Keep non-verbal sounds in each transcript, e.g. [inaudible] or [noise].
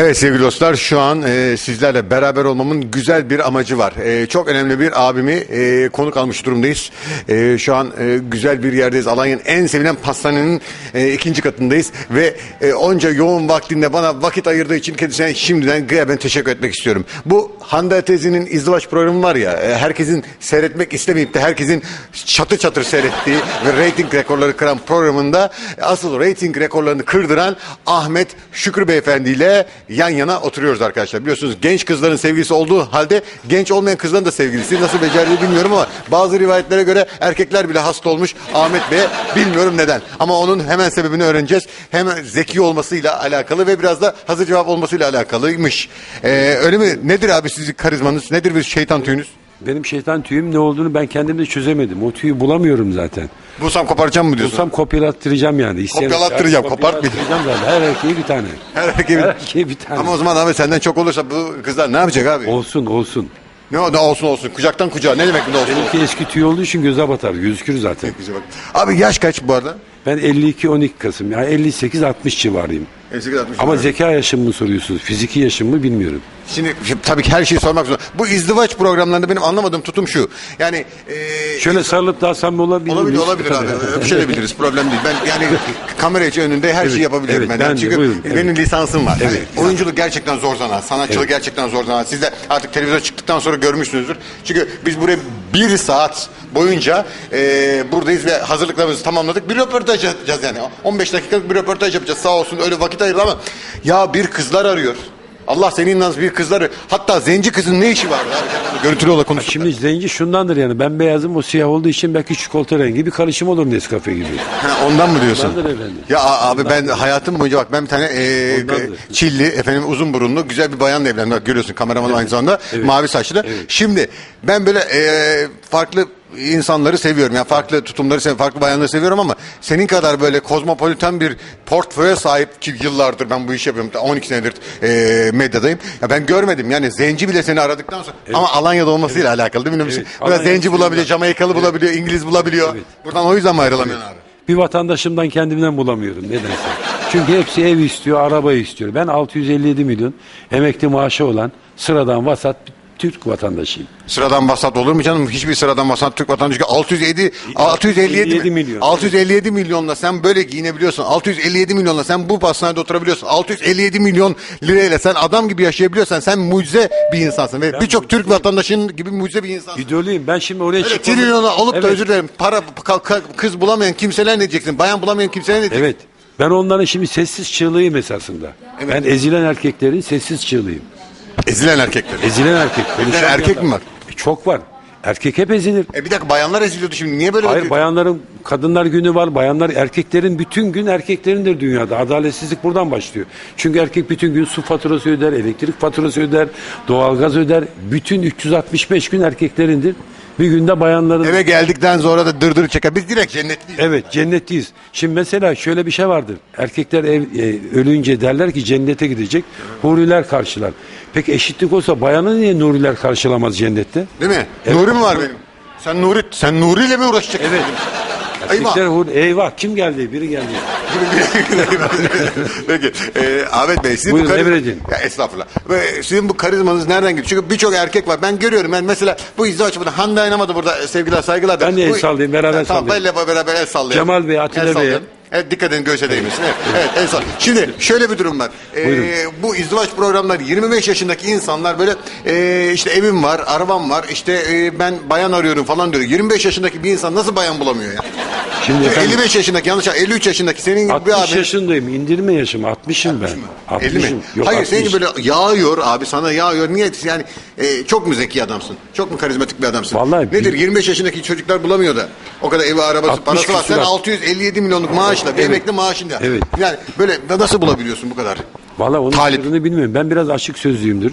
Evet sevgili dostlar şu an e, sizlerle beraber olmamın güzel bir amacı var. E, çok önemli bir abimi e, konuk almış durumdayız. E, şu an e, güzel bir yerdeyiz. Alanya'nın en sevilen pastanenin e, ikinci katındayız. Ve e, onca yoğun vaktinde bana vakit ayırdığı için kendisine şimdiden gıyaben teşekkür etmek istiyorum. Bu Hande teyzenin izdivaç programı var ya e, herkesin seyretmek istemeyip de herkesin çatır çatır seyrettiği ve reyting rekorları kıran programında asıl reyting rekorlarını kırdıran Ahmet Şükrü Beyefendi ile yan yana oturuyoruz arkadaşlar. Biliyorsunuz genç kızların sevgilisi olduğu halde genç olmayan kızların da sevgilisi. Nasıl becerdiğini bilmiyorum ama bazı rivayetlere göre erkekler bile hasta olmuş Ahmet Bey'e. Bilmiyorum neden. Ama onun hemen sebebini öğreneceğiz. Hem zeki olmasıyla alakalı ve biraz da hazır cevap olmasıyla alakalıymış. Ee, öyle mi? Nedir abi sizin karizmanız? Nedir bir şeytan tüyünüz? Benim şeytan tüyüm ne olduğunu ben kendim de çözemedim. O tüyü bulamıyorum zaten. Bulsam koparacağım mı diyorsun? Bulsam kopyalattıracağım yani. İsteyen- Kopyalattıracağım. Kopyalattıracağım zaten. Her erkeğe bir tane. Her erkeğe bir- erkeğe bir tane. Ama o zaman abi senden çok olursa bu kızlar ne yapacak abi? Olsun olsun. Ne, o- ne olsun olsun. Kucaktan kucağa. Ne demek ne olsun? Benimki eski tüy olduğu için göze batar. Gözükür zaten. Bize bak. Abi yaş kaç bu arada? Ben 52-12 Kasım. Yani 58-60 civarıyım. 58 60. Ama zeka yaşım mı soruyorsunuz? Fiziki yaşım mı bilmiyorum. Şimdi şimdi tabii ki her şeyi sormak zorunda. Bu izdivaç programlarında benim anlamadığım tutum şu. Yani e, Şöyle sarılıp daha samimi olabilir olabilir miyiz? olabilir abi. Öpüşebiliriz. Problem değil. Ben yani kamera içi önünde her şeyi yapabilirim. evet, ben. ben de, Çünkü buyurun, benim lisansım var. Evet. Yani oyunculuk gerçekten zor zanaat. Sanatçılık gerçekten zor zanaat. Siz de artık televizyona çıktıktan sonra görmüşsünüzdür. Çünkü biz buraya bir saat boyunca e, buradayız ve hazırlıklarımızı tamamladık. Bir röportaj yapacağız yani. 15 dakikalık bir röportaj yapacağız. Sağ olsun öyle vakit ayırdı ama ya bir kızlar arıyor. Allah senin nasıl bir kızları hatta zenci kızın ne işi var? Görüntülü olarak konuştuk. Şimdi zenci şundandır yani ben beyazım o siyah olduğu için belki çikolata rengi bir karışım olur Nescafe gibi. Ha, ondan mı diyorsun? Ondandır efendim. Ya a- abi ben hayatım boyunca bak ben bir tane e, Ondandır. Çilli efendim uzun burunlu güzel bir bayanla evlendim. Bak görüyorsun kameraman aynı zamanda mavi saçlı. Şimdi ben böyle e, farklı insanları seviyorum. Yani farklı tutumları seviyorum, farklı bayanları seviyorum ama senin kadar böyle kozmopolitan bir portföye sahip ki yıllardır ben bu işi yapıyorum. 12 senedir e, medyadayım. Ya ben görmedim. Yani zenci bile seni aradıktan sonra ama Alanya'da olmasıyla alakalı değil mi? Evet. Biraz Alanya zenci bulabiliyor. Jamaikalı bulabiliyor, İngiliz bulabiliyor. Evet. Buradan o yüzden mi ayrılamıyorsun abi? Bir vatandaşımdan kendimden bulamıyorum nedense. [laughs] Çünkü hepsi ev istiyor, araba istiyor. Ben 657 milyon emekli maaşı olan sıradan vasat Türk vatandaşıyım. Sıradan vasat olur mu canım? Hiçbir sıradan vasat Türk vatandaşı. 607 657 657 milyon. 657 milyonla sen böyle giyinebiliyorsun. 657 milyonla sen bu hastanede oturabiliyorsun. 657 milyon lirayla sen adam gibi yaşayabiliyorsan sen mucize bir insansın ve birçok Türk vatandaşının gibi mucize bir insansın. İdolüyüm. Ben şimdi oraya Öyle çıkmadım. trilyonu alıp da Evet. özür dilerim. Para kız bulamayan kimseler ne diyeceksin? Bayan bulamayan kimseler ne diyeceksin? Evet. Ben onların şimdi sessiz çığlığıyım esasında. Ben ezilen erkeklerin sessiz çığlığıyım. Ezilen erkekler. Ezilen erkek. konuşan erkek mi var? E, çok var. Erkek hep ezilir. E bir dakika bayanlar eziliyordu şimdi. Niye böyle Hayır oluyor? bayanların kadınlar günü var. Bayanlar erkeklerin bütün gün erkeklerindir dünyada. Adaletsizlik buradan başlıyor. Çünkü erkek bütün gün su faturası öder, elektrik faturası öder, doğalgaz öder. Bütün 365 gün erkeklerindir. Bir günde bayanların Eve geldikten sonra da dırdır çeker. Biz direkt cennetliyiz. Evet cennetteyiz. Şimdi mesela şöyle bir şey vardır. Erkekler ev, e, ölünce derler ki cennete gidecek. Huriler karşılar. Peki eşitlik olsa bayanı niye nuriler karşılamaz cennette? Değil mi? Evet. Nuri mi var benim? Sen Nuri, sen Nuri ile mi uğraşacaksın? Evet. Eyvah. Eyvah kim geldi? Biri geldi. [laughs] Peki. E, Ahmet Bey sizin Buyurun, bu karizma... emredin. Ya estağfurullah. Ve sizin bu karizmanız nereden geliyor? Çünkü birçok erkek var. Ben görüyorum. Ben mesela bu izdivaç burada. Hande Aynamadı burada sevgiler saygılar. Ben de el Bu- sallayayım, beraber tamam, sallayalım. Beraber el sallayalım. Cemal Bey, Atilla El sallayalım. Evet dikkat edin göğse değmesin. Evet, evet el sall- Şimdi şöyle bir durum var. Ee, Buyurun. bu izdivaç programları 25 yaşındaki insanlar böyle e, işte evim var, arabam var, işte e, ben bayan arıyorum falan diyor. 25 yaşındaki bir insan nasıl bayan bulamıyor ya? Şimdi efendim, 55 yaşındaki yanlış 53 yaşındaki senin gibi 60 bir abi. yaşındayım. İndirme yaşımı 60'ım ben. 50 mi? 60'ım. Yok, Hayır 60. senin böyle yağıyor abi sana yağıyor. Niye yani e, çok mu zeki adamsın? Çok mu karizmatik bir adamsın? Vallahi Nedir bir- 25 yaşındaki çocuklar bulamıyor da. O kadar evi arabası 60 parası var. Sen küsurat. 657 milyonluk maaşla bir Evet. emekli maaşınla. Evet. Yani böyle nasıl bulabiliyorsun bu kadar? Valla onun Talip. sırrını bilmiyorum. Ben biraz açık sözlüyümdür.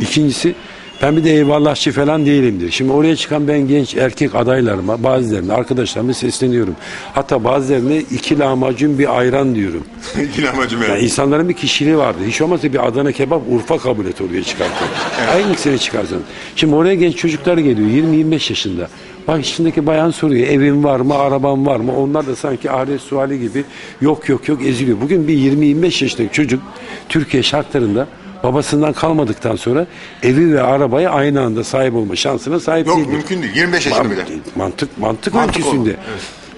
İkincisi ben bir de eyvallahçı falan değilimdir. Şimdi oraya çıkan ben genç erkek adaylarıma bazılarına arkadaşlarıma sesleniyorum. Hatta bazılarına iki lahmacun bir ayran diyorum. [laughs] İnanmacım Yani insanların bir kişiliği vardı. Hiç olmazsa bir Adana kebap Urfa kabul et oraya çıkarken. Hangisini çıkarsan. Şimdi oraya genç çocuklar geliyor 20-25 yaşında. Bak içindeki bayan soruyor evin var mı, araban var mı? Onlar da sanki ahiret suali gibi yok yok yok eziliyor. Bugün bir 20-25 yaşındaki çocuk Türkiye şartlarında babasından kalmadıktan sonra evi ve arabaya aynı anda sahip olma şansına sahip Yok değildir. mümkün değil. 25 yaşında bile. Mantık mantık, Mantık ölçüsünde. olur,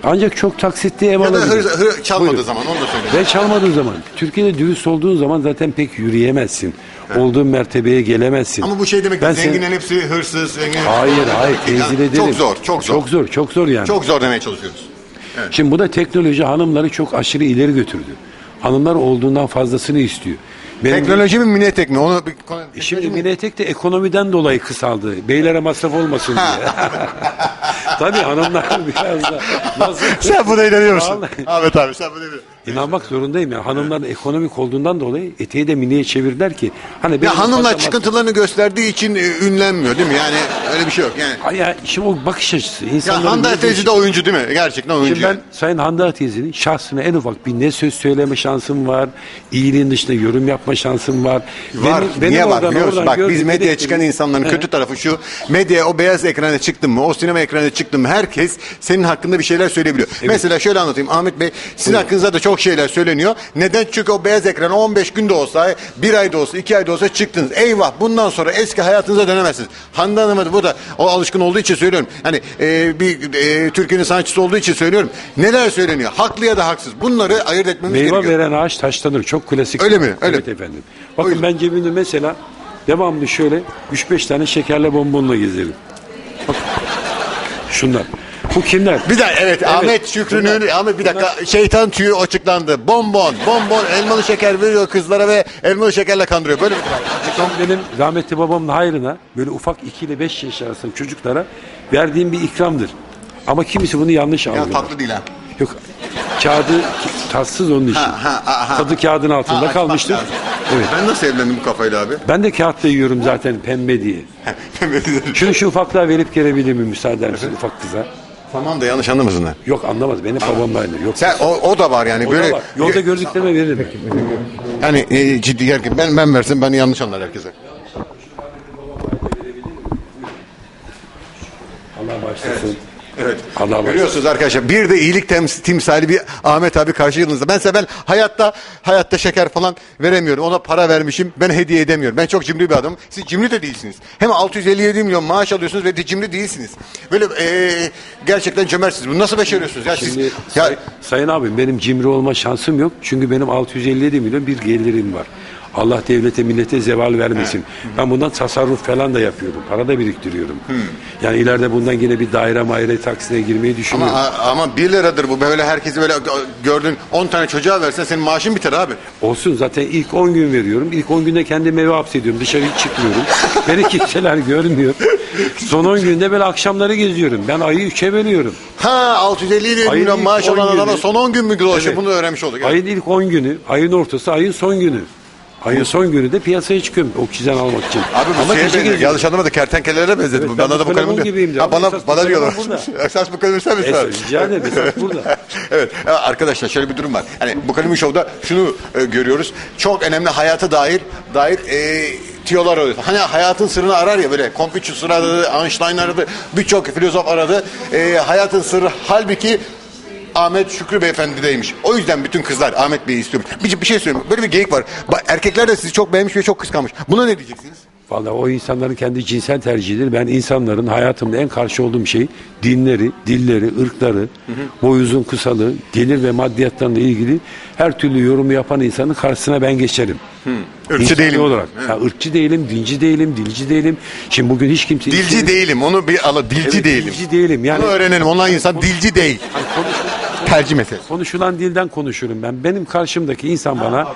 Ancak çok taksitli ev Ya da alabilir. hır, hır çalmadığı Buyurun. zaman onu da söyle. Ve çalmadığın zaman. Türkiye'de dürüst olduğun zaman zaten pek yürüyemezsin. Olduğun mertebeye gelemezsin. Ama bu şey demek Ben seni- zenginin hepsi hırsız. Zengin Hayır hayır tezir ederim. Çok zor, çok zor. Çok zor, çok zor yani. Çok zor demeye çalışıyoruz. Şimdi bu da teknoloji hanımları çok aşırı ileri götürdü. Hanımlar olduğundan fazlasını istiyor. Benim Teknoloji mi minetek mi? Onu bir konu- Şimdi Minetek de ekonomiden dolayı kısaldı. Beylere masraf olmasın diye. [laughs] Tabii hanımlar biraz da [laughs] nasıl? Sen buna inanıyor musun? Vallahi. Ahmet abi sen buna inanıyor İnanmak zorundayım ya. Hanımlar ekonomik olduğundan dolayı eteği de miniye çevirdiler ki. Hani benim Ya hanımlar fazla çıkıntılarını gösterdiği için e, ünlenmiyor değil mi? Yani öyle bir şey yok. Yani masraf- Ya şimdi o bakış açısı. ya insanların Hande de oyuncu değil mi? Gerçekten oyuncu. Şimdi ben Sayın Hande Atiyez'in şahsına en ufak bir ne söz söyleme şansım var. iyiliğin dışında yorum yapma şansım var. Var. Niye var biliyor musun? Bak biz medyaya çıkan insanların kötü tarafı şu. Medya o beyaz ekrana çıktın mı, o sinema ekranına çıktın mı herkes senin hakkında bir şeyler söyleyebiliyor. Mesela şöyle anlatayım Ahmet Bey sizin hakkınızda da çok şeyler söyleniyor. Neden? Çünkü o beyaz ekrana 15 günde olsa, bir ayda olsa, iki ayda olsa çıktınız. Eyvah bundan sonra eski hayatınıza dönemezsiniz. Hande Hanım'a bu da o alışkın olduğu için söylüyorum. Hani e, bir e, Türkiye'nin sanatçısı olduğu için söylüyorum. Neler söyleniyor? Haklı ya da haksız. Bunları ayırt etmemiz Meyve gerekiyor. veren ağaç taşlanır. Çok klasik. Öyle mi? Öyle. Evet efendim. Bakın ben cebimde mesela devamlı şöyle 3-5 tane şekerle bonbonla gezerim. Bak. Şunlar. Bu kimler? Bir dakika evet, Ahmet Şükrü'nün Ahmet bir dakika şeytan tüyü açıklandı. Bonbon, bonbon elmalı şeker veriyor kızlara ve elmalı şekerle kandırıyor. Böyle mi? Son benim rahmetli babamın hayrına böyle ufak 2 ile 5 yaş arasında çocuklara verdiğim bir ikramdır. Ama kimisi bunu yanlış Ya tatlı değil ha. Yok kağıdı tatsız onun için. Ha, ha, ha, ha. Tadı kağıdın altında Ha, açmak kalmıştır. lazım. Evet. Ben nasıl evlendim bu kafayla abi? Ben de kağıtta yiyorum zaten [laughs] pembe diye. Şunu şu ufaklığa verip gelebilir mi müsaade misin ufak kıza? tamam da yanlış anlamasınlar. Yok anlamaz. Benim babam da aynı. Yok. Sen o, o da var yani O da böyle var. Yolda gördüklerime veririm. yani e, ciddi herkes ben ben versem ben yanlış anlar herkese. Allah başlasın. Evet. Allah başlasın. Görüyorsunuz arkadaşlar bir de iyilik tems- timsali bir Ahmet abi karşınızda. Ben ben hayatta hayatta şeker falan veremiyorum. Ona para vermişim. Ben hediye edemiyorum. Ben çok cimri bir adamım. Siz cimri de değilsiniz. Hem 657 milyon maaş alıyorsunuz ve de cimri değilsiniz. Böyle e, gerçekten cömertsiniz. Bunu nasıl başarıyorsunuz? Ya siz Şimdi ya say- sayın abim benim cimri olma şansım yok. Çünkü benim 657 milyon bir gelirim var. Allah devlete millete zeval vermesin. Ben bundan tasarruf falan da yapıyorum. Para da biriktiriyorum. Yani ileride bundan yine bir daire maire taksine girmeyi ama, düşünüyorum. ama 1 liradır bu. Böyle herkesi böyle gördün 10 tane çocuğa versen senin maaşın biter abi. Olsun zaten ilk 10 gün veriyorum. İlk 10 günde kendimi eve hapsediyorum. Dışarı hiç çıkmıyorum. [laughs] Beni kimseler görmüyor. Son 10 günde böyle akşamları geziyorum. Ben ayı 3'e bölüyorum. Ha 650 Ayın milyon ilk maaş 10 alan adama son 10 gün mü dolaşıyor? Evet. Bunu öğrenmiş olduk. Ayın ilk 10 günü, ayın ortası, ayın son günü. Ayın son günü de piyasaya çıkıyorum oksijen almak için. Abi bu Ama şeye gece benziyor. geziyorum. Yanlış anlamadı. Kertenkelelere benzedi. Evet, ben bana da bu kalemun gibiyim diyor. Ha, bana, Esas bu bana diyorlar. burada. [laughs] Esas bu kalemun sen misin? Abi? rica ederim, esas [laughs] burada. evet e, arkadaşlar şöyle bir durum var. Hani bu kalemun şovda şunu e, görüyoruz. Çok önemli hayata dair dair e, tiyolar oluyor. Hani hayatın sırrını arar ya böyle. Confucius aradı, Einstein aradı, birçok filozof aradı. E, hayatın sırrı halbuki Ahmet Şükrü Beyefendi'deymiş. O yüzden bütün kızlar Ahmet Bey'i istiyormuş. Bir, bir şey söyleyeyim. Böyle bir geyik var. Ba- Erkekler de sizi çok beğenmiş ve çok kıskanmış. Buna ne diyeceksiniz? Vallahi o insanların kendi cinsel tercihidir. Ben insanların hayatımda en karşı olduğum şey dinleri, dilleri, ırkları, boy uzun kısalığı, gelir ve maddiyatlarla ilgili her türlü yorumu yapan insanın karşısına ben geçerim. Irkçı İnsani değilim. olarak. Ya, ırkçı değilim, dinci değilim, dilci değilim. Şimdi bugün hiç kimse... Dilci değilim. Onu bir ala dilci Evet, değilim. dilci değilim. Yani Bunu öğrenelim. Onlar insan dilci değil. Hani Tercih meselesi. konuşulan dilden konuşurum ben. Benim karşımdaki insan bana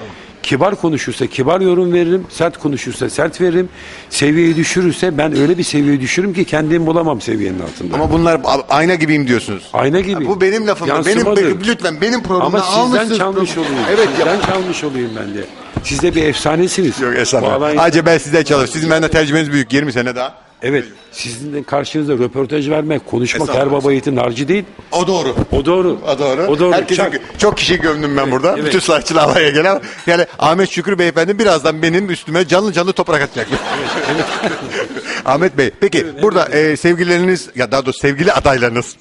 kibar konuşursa kibar yorum veririm, sert konuşursa sert veririm. Seviyeyi düşürürse ben öyle bir seviyeye düşürürüm ki kendimi bulamam seviyenin altında. Ama bunlar ayna gibiyim diyorsunuz. Ayna gibi. Bu benim lafım. Benim Yansımadır. lütfen benim programda Ama sizden almışsınız. çalmış olayım. Evet sizden çalmış olayım ben de. Siz de bir efsanesiniz. Yok Bağlayın- estağfurullah. Acaba ben sizden çalışıyorum. Sizin benden tecrübeniz büyük. 20 sene daha. Evet. Sizin de karşınızda röportaj vermek, konuşmak her baba yiğitin harcı değil. O doğru. O doğru. O doğru. O doğru. Herkesi, Çak. çok kişi gömdüm ben burada. evet. Bütün slaytçılar havaya gelen. Yani Ahmet Şükrü Beyefendi birazdan benim üstüme canlı canlı toprak atacak. [laughs] Ahmet Bey, peki burada e, sevgilileriniz ya daha doğrusu sevgili adaylarınız.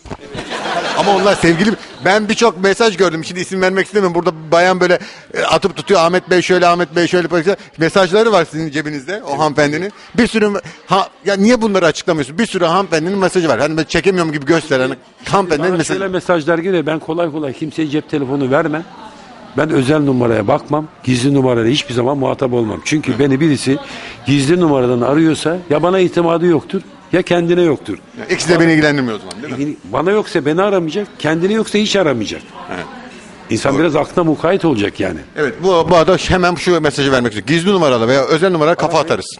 Ama onlar sevgili ben birçok mesaj gördüm. Şimdi isim vermek istemiyorum. Burada bayan böyle e, atıp tutuyor. Ahmet Bey şöyle, Ahmet Bey şöyle. böyle. Mesajları var sizin cebinizde o hanımefendinin. Bir sürü ha ya niye bunları açıklamıyorsun? Bir sürü hanımefendinin mesajı var. Hani ben çekemiyorum gibi gösteren hanımefendinin Bana mesajı. şöyle mesajlar geliyor. Ben kolay kolay kimseye cep telefonu vermem. Ben özel numaraya bakmam. Gizli numarayla hiçbir zaman muhatap olmam. Çünkü beni birisi gizli numaradan arıyorsa ya bana itimadı yoktur ya kendine yoktur. İkisi de beni ilgilendirmiyor o zaman değil mi? Bana yoksa beni aramayacak, kendine yoksa hiç aramayacak. İnsan biraz aklına mukayyet olacak yani. Evet bu, bu arada hemen şu mesajı vermek istiyorum. Gizli numaralı veya özel numara kafa atarız.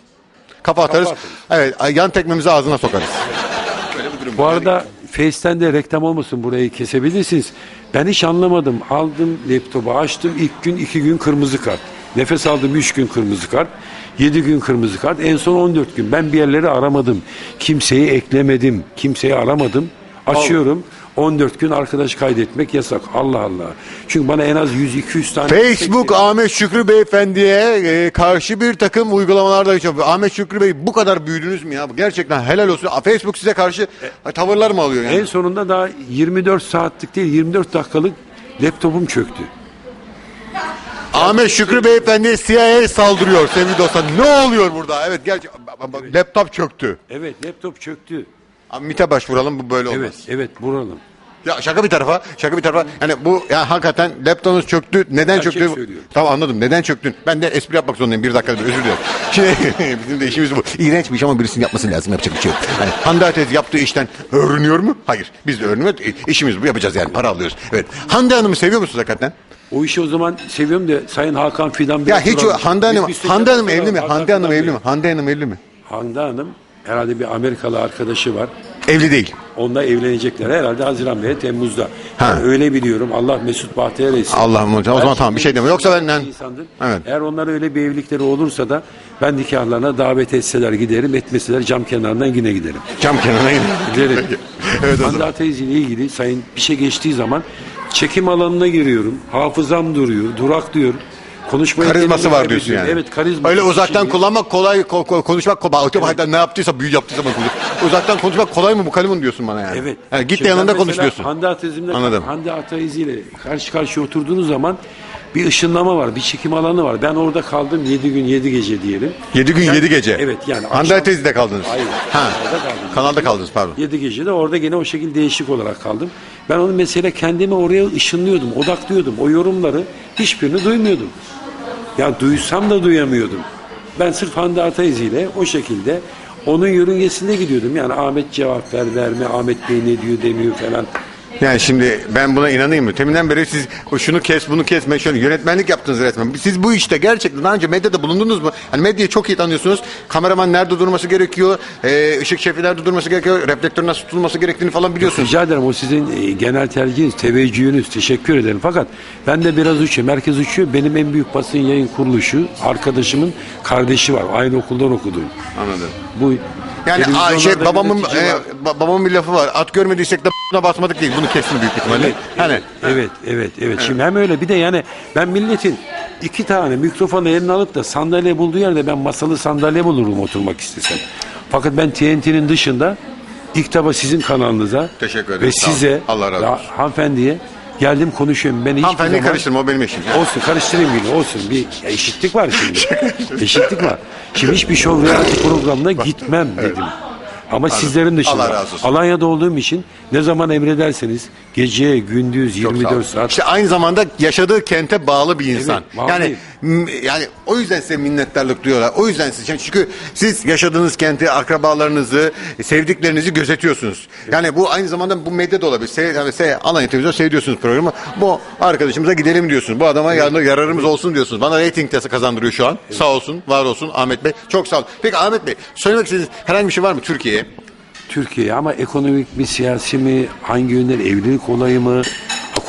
Kafa atarız. atarız. Evet yan tekmemizi ağzına sokarız. [laughs] Bu arada Face'ten de reklam olmasın burayı kesebilirsiniz. Ben hiç anlamadım. Aldım laptopu açtım ilk gün iki gün kırmızı kart. Nefes aldım üç gün kırmızı kart. Yedi gün kırmızı kart. En son 14 gün. Ben bir yerleri aramadım. Kimseyi eklemedim. Kimseyi aramadım. Açıyorum. 14 gün arkadaş kaydetmek yasak. Allah Allah. Çünkü bana en az 100-200 tane... Facebook Ahmet Şükrü Beyefendi'ye e, karşı bir takım uygulamalarda geçiyor. Ahmet Şükrü Bey bu kadar büyüdünüz mü ya? Gerçekten helal olsun. Facebook size karşı tavırlar mı alıyor yani? En sonunda daha 24 saatlik değil 24 dakikalık laptopum çöktü. Ahmet Şükrü Beyefendi CIA saldırıyor sevgili dostlar. Ne oluyor burada? Evet gerçek laptop çöktü. Evet laptop çöktü. Abi MİT'e başvuralım bu böyle olmaz. Evet evet vuralım. Ya şaka bir tarafa, şaka bir tarafa. Yani bu ya hakikaten laptopunuz çöktü. Neden Gerçek çöktü? söylüyorum. Tamam anladım. Neden çöktün? Ben de espri yapmak zorundayım. Bir dakika özür diliyorum. Şimdi [laughs] bizim de işimiz bu. İğrenç bir iş ama birisinin yapması lazım. Yapacak bir şey yok. Yani Hande Ateş yaptığı işten öğreniyor mu? Hayır. Biz de öğrenmiyoruz. E, İşimiz bu. Yapacağız yani. Para alıyoruz. Evet. Hande Hanım'ı seviyor musunuz hakikaten? O işi o zaman seviyorum da Sayın Hakan Fidan Bey. Ya hiç o. Hande Hanım, müsteşar Hande Hanım evli mi? Hande Hanım evli mi? Hande Hanım evli mi? Hande Hanım herhalde bir Amerikalı arkadaşı var. Evli değil. Onunla evlenecekler herhalde Haziran veya Temmuz'da. Ha. Yani öyle biliyorum. Allah Mesut Bahtiyar etsin. Hocam. O zaman tamam bir şey demiyorum. Yoksa benden... insandır. Evet. Eğer onlar öyle bir evlilikleri olursa da ben nikahlarına davet etseler giderim, etmeseler cam kenarından yine giderim. Cam kenarına gidelim. Giderim. [laughs] Evet, Hande ile ilgili sayın bir şey geçtiği zaman çekim alanına giriyorum. Hafızam duruyor, duraklıyor. Konuşma Karizması var diyorsun yani. Evet karizma. Öyle uzaktan Şimdi- kullanmak kolay, ko- ko- konuşmak kolay. Ötüm hatta ne yaptıysa, büyü yaptıysa konuşuyor. Uzaktan konuşmak kolay mı bu kalimun diyorsun bana yani. Evet. Yani git de yanında konuş diyorsun. Hande Atezim'le. Hande karşı karşıya oturduğunuz zaman bir ışınlama var, bir çekim alanı var. Ben orada kaldım 7 gün 7 gece diyelim. 7 gün Yani- 7 gece. Evet yani. Teyzede kaldınız. Hayır. Ha. Orada kaldım. Kanalda kaldınız pardon. 7 gece de orada gene o şekilde değişik olarak kaldım. Ben onu mesela kendimi oraya ışınlıyordum, odaklıyordum. O yorumları hiçbirini duymuyordum. Ya duysam da duyamıyordum. Ben sırf Hande Ataiz ile o şekilde onun yörüngesinde gidiyordum. Yani Ahmet cevap ver verme, Ahmet Bey ne diyor demiyor falan. Yani şimdi ben buna inanayım mı? Teminden beri siz şunu kes bunu kesme şöyle yönetmenlik yaptınız resmen. Siz bu işte gerçekten daha önce medyada bulundunuz mu? Hani medyayı çok iyi tanıyorsunuz. Kameraman nerede durması gerekiyor? Ee, ışık şefi nerede durması gerekiyor? Reflektör nasıl tutulması gerektiğini falan biliyorsunuz. Rica ederim o sizin e, genel tercihiniz, teveccühünüz. Teşekkür ederim. Fakat ben de biraz uçuyorum. Herkes uçuyor. Benim en büyük basın yayın kuruluşu arkadaşımın kardeşi var. Aynı okuldan okuduğum. Anladım. Bu Yani şey babamın yönetici e, ba- babamın bir lafı var. At görmediysek de b***na basmadık değil. Bunu kesin büyük ihtimalle. Hani evet, evet, evet. Şimdi hem öyle bir de yani ben milletin iki tane mikrofonu eline alıp da sandalye bulduğu yerde ben masalı sandalye bulurum oturmak istesem. Fakat ben TNT'nin dışında ilk defa sizin kanalınıza Teşekkür ederim, ve sağ olun. size Allah razı olsun. hanımefendiye geldim konuşuyorum. Ben hiçbir hanımefendiyi zaman- karıştırma o benim eşim. Olsun karıştırayım yine olsun. Bir eşitlik var şimdi. [laughs] eşitlik var. Şimdi hiçbir show reality programına gitmem dedim. Ama sizlerin dışında. Allah razı olsun. Alanya'da olduğum için ne zaman emrederseniz gece, gündüz, Çok sağ 24 olun. saat. İşte aynı zamanda yaşadığı kente bağlı bir insan. bağlı yani m- yani o yüzden size minnettarlık duyuyorlar. O yüzden siz çünkü siz yaşadığınız kenti, akrabalarınızı, sevdiklerinizi gözetiyorsunuz. Yani bu aynı zamanda bu medya da olabilir. Se, yani se, Alanya Televizyon seyrediyorsunuz programı. Bu arkadaşımıza gidelim diyorsunuz. Bu adama yararlı- yararımız olsun diyorsunuz. Bana reyting testi kazandırıyor şu an. Sağ olsun, var olsun Ahmet Bey. Çok sağ olun. Peki Ahmet Bey, söylemek istediğiniz herhangi bir şey var mı Türkiye'ye? Türkiye ama ekonomik mi, siyasi mi, hangi yönden evlilik olayı mı,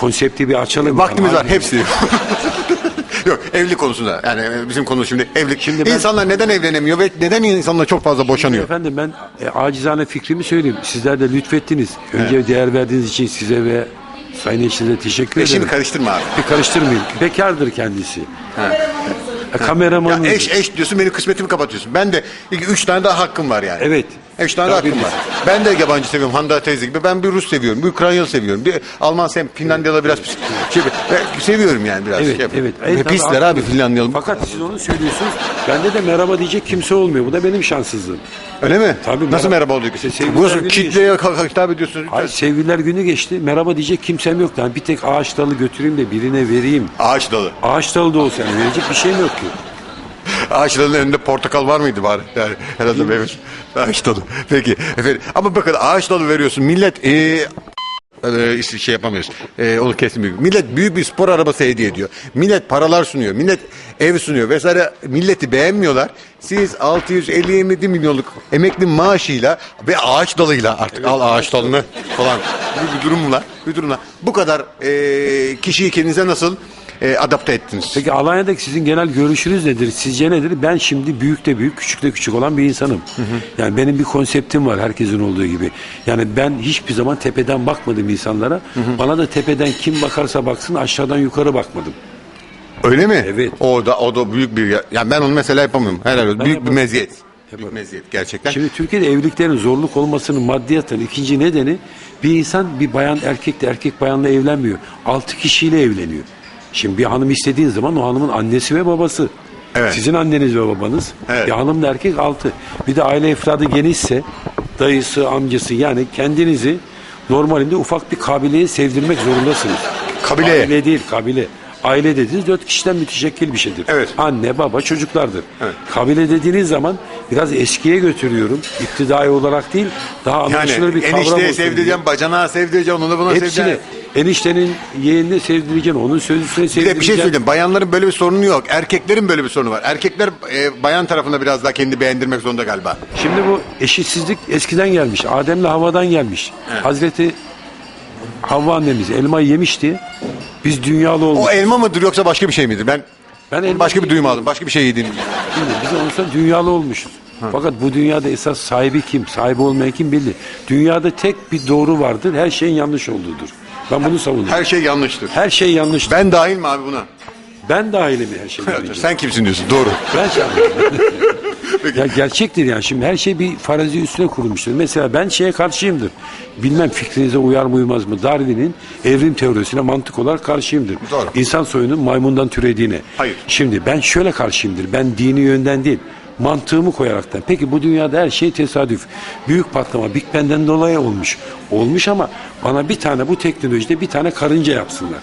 konsepti bir açalım. Vaktimiz Yani var hepsi. [laughs] Yok evlilik konusunda yani e, bizim konu şimdi evlilik. Şimdi ben- İnsanlar neden evlenemiyor ve neden insanlar çok fazla boşanıyor? Efendim ben e, acizane fikrimi söyleyeyim. Sizler de lütfettiniz. Önce değer verdiğiniz için size ve sayın eşinize teşekkür Eşimi ederim. karıştırma abi. Bir karıştırmayın. Bekardır kendisi. E, kameramanımız. Ya eş eş diyorsun benim kısmetimi kapatıyorsun. Ben de iki, üç tane daha hakkım var yani. Evet. Üç tane Tabii hakkım var. Ben de yabancı seviyorum. Handa teyze gibi. Ben bir Rus seviyorum. Bir Ukraynalı seviyorum. Bir Alman seviyorum. Finlandiyalı biraz şey, ben seviyorum yani biraz. Evet, şey evet. Ve Evet, pisler abi. Finlandiyalı. Fakat siz onu söylüyorsunuz. Bende de merhaba diyecek kimse olmuyor. Bu da benim şanssızlığım. Öyle mi? Tabii, Nasıl merhaba. merhaba oluyor? Sevgililer Bu nasıl kitleye hitap ediyorsunuz? Hayır, sevgililer günü geçti. Merhaba diyecek kimsem yok. Yani bir tek ağaç dalı götüreyim de birine vereyim. Ağaç dalı. Ağaç dalı da olsa yani verecek bir şeyim yok ki. Ağaç dalının önünde portakal var mıydı bari? Yani herhalde meyve. Ağaç dalı. Peki efendim. Ama bakın ağaç dalı veriyorsun. Millet ee, ee, işte şey yapamıyoruz. Ee, onu kesmiyor. Millet büyük bir spor arabası hediye ediyor. Millet paralar sunuyor. Millet ev sunuyor vesaire. Milleti beğenmiyorlar. Siz 657 milyonluk emekli maaşıyla ve ağaç dalıyla artık al ağaç dalını falan bir, bir durumla bir durumla bu kadar ee, kişiyi kendinize nasıl ee, adapte ettiniz? Peki Alanya'daki sizin genel görüşünüz nedir? Sizce nedir? Ben şimdi büyük de büyük, küçük de küçük olan bir insanım. Yani benim bir konseptim var herkesin olduğu gibi. Yani ben hiçbir zaman tepeden bakmadım insanlara. Bana da tepeden kim bakarsa baksın aşağıdan yukarı bakmadım. Öyle mi? Evet. O da o da büyük bir ya yani ben onu mesela yapamıyorum. Helal olsun. Büyük bir yaparım. meziyet. Büyük meziyet gerçekten. Şimdi Türkiye'de evliliklerin zorluk olmasının maddiyatın ikinci nedeni bir insan bir bayan erkekle erkek bayanla evlenmiyor. Altı kişiyle evleniyor. Şimdi bir hanım istediğin zaman o hanımın annesi ve babası. Evet. Sizin anneniz ve babanız. Evet. Bir hanımla erkek altı. Bir de aile efradı genişse dayısı, amcası yani kendinizi normalinde ufak bir kabileye sevdirmek zorundasınız. Kabileye. Aile değil kabile. Aile dediğiniz dört kişiden müteşekkil bir şeydir. Evet. Anne, baba, çocuklardır. Evet. Kabile dediğiniz zaman biraz eskiye götürüyorum. İptidai olarak değil, daha anlaşılır bir yani kavram enişteye olsun diye. sevdireceğim, bacanağa sevdireceğim, onu buna Hepsini. sevdireceğim. Eniştenin yeğenine sevdireceksin, onun sözlüsüne Bir sevdireceksin. de bir şey söyleyeyim. Bayanların böyle bir sorunu yok. Erkeklerin böyle bir sorunu var. Erkekler e, bayan tarafında biraz daha kendi beğendirmek zorunda galiba. Şimdi bu eşitsizlik eskiden gelmiş. Adem'le Havva'dan gelmiş. Hazreti Havva annemiz elmayı yemişti. Biz dünyalı olduk. O elma mıdır yoksa başka bir şey midir? Ben, Ben elma başka bir duyum aldım. Başka bir şey yedim. Şimdi biz ondan sonra dünyalı olmuşuz. Fakat bu dünyada esas sahibi kim? Sahibi olmayan kim belli. Dünyada tek bir doğru vardır. Her şeyin yanlış olduğudur. Ben bunu savunuyorum. Her şey yanlıştır. Her şey yanlış. Ben, dahil mi abi buna? ben dahilim her şey. [laughs] boyunca. Sen kimsin diyorsun. Doğru. Ben [laughs] Ya gerçektir yani şimdi her şey bir farazi üstüne kurulmuştur. Mesela ben şeye karşıyımdır. Bilmem fikrinize uyar mı uymaz mı? Darwin'in evrim teorisine mantık olarak karşıyımdır. Doğru. İnsan soyunun maymundan türediğine. Hayır. Şimdi ben şöyle karşıyımdır. Ben dini yönden değil. Mantığımı koyaraktan. Peki bu dünyada her şey tesadüf. Büyük patlama Big Bang'den dolayı olmuş. Olmuş ama bana bir tane bu teknolojide bir tane karınca yapsınlar.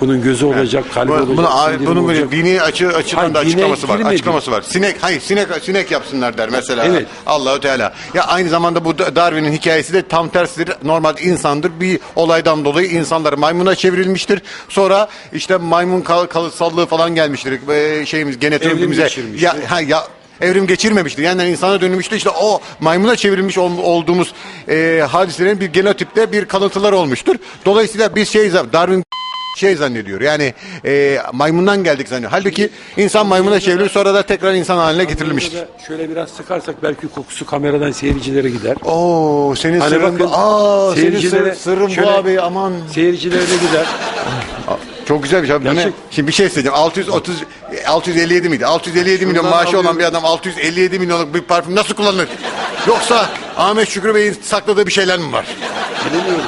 Bunun gözü olacak, kalbi Bu- olacak, Bunu, bunun böyle olacak. dini açı, açıdan Hayır, da açıklaması var. girmedi. Açıklaması var. Sinek, hayır sinek sinek yapsınlar der mesela. Evet. Allahu Teala. Ya aynı zamanda bu da- Darwin'in hikayesi de tam tersidir. Normal insandır. Bir olaydan dolayı insanlar maymuna çevrilmiştir. Sonra işte maymun kal, kalıtsallığı falan gelmiştir. Ee, şeyimiz genetiğimize. Ya, ha, ya evrim geçirmemiştir. Yani insana dönülmüştü. İşte o maymuna çevrilmiş ol- olduğumuz e, hadiselerin bir genotipte bir kalıntılar olmuştur. Dolayısıyla biz şey Darwin şey zannediyor. Yani e, maymundan geldik zannediyor. Halbuki insan maymuna çevrilir sonra da tekrar insan haline getirilmiştir. Şöyle biraz sıkarsak belki kokusu kameradan seyircilere gider. Oo senin Hani sırrın bakın, bu. Aa senin seyircilere sır, sırrın bu abi aman. Seyircilerine gider. Çok güzel bir şey abi. Bu ne? Gerçek. Şimdi bir şey söyleyeceğim. 630 657 miydi? 657 milyon maaşı olan alıyorum. bir adam 657 milyonluk bir parfüm nasıl kullanır? Yoksa Ahmet Şükrü Bey'in sakladığı bir şeyler mi var? Bilemiyorum.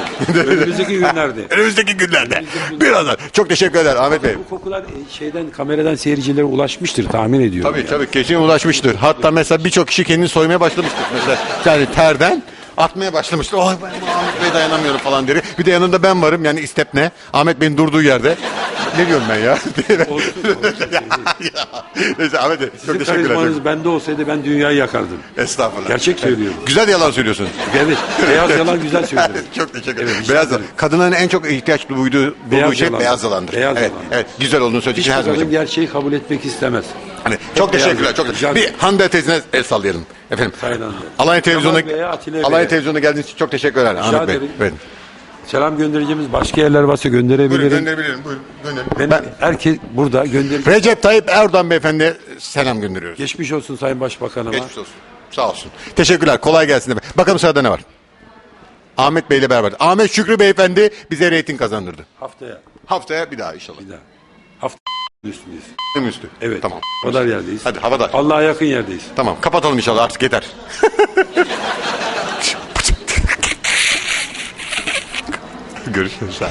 [laughs] Önümüzdeki günlerde. [laughs] Önümüzdeki günlerde. Birazdan. Çok teşekkür ederim Ahmet Bey. Bu kokular e, şeyden kameradan seyircilere ulaşmıştır tahmin ediyorum. Tabii yani. tabii kesin ulaşmıştır. Hatta mesela birçok kişi kendini soymaya başlamıştır. Mesela yani terden atmaya başlamıştır. Oh ben bu Ahmet Bey dayanamıyorum falan diye. Bir de yanında ben varım yani istepne. Ahmet Bey'in durduğu yerde. Ne diyorum ben ya? Olsun, olsun. [laughs] Ya. Neyse Ahmet Bey çok Sizin teşekkürler. karizmanız bende olsaydı ben dünyayı yakardım. Estağfurullah. Gerçek söylüyorum. Güzel yalan söylüyorsun. Evet. Beyaz yalan güzel söylerim. [laughs] çok teşekkür ederim. Evet, beyaz ederim. Kadınların en çok ihtiyaç duyduğu Beyaz bulduğu şey yalan. beyaz yalandır. Beyaz evet, yalan. evet, güzel olduğunu söylediği için her zaman. kadın gerçeği kabul etmek istemez. Hani, çok beyaz teşekkürler. yalan. Çok Rica Bir ederim. Hande teyzene el sallayalım. Efendim. Sayın Hande. Alanya Kemal Bey'e, Atilla Bey'e. Alanya Televizyonu geldiğiniz için çok teşekkür ederim Ahmet Bey. ederim. Evet. Selam göndereceğimiz başka yerler varsa Buyurun gönderebilirim. gönderebilirim. Buyurun gönderin. Benim Ben herkes burada gönder. Recep Tayyip Erdoğan beyefendi selam gönderiyoruz. Geçmiş olsun Sayın Başbakanıma. Geçmiş olsun. Sağ olsun. Teşekkürler. Kolay gelsin. Bakalım sırada ne var? Ahmet Bey ile beraber. Ahmet Şükrü beyefendi bize reyting kazandırdı. Haftaya Haftaya bir daha inşallah. bir daha. Hafta üstündeyiz. Üstü? Evet. Tamam. O kadar yerdeyiz. Hadi havada. Allah'a yakın yerdeyiz. Tamam kapatalım inşallah artık yeter. [laughs] Görüşürüz.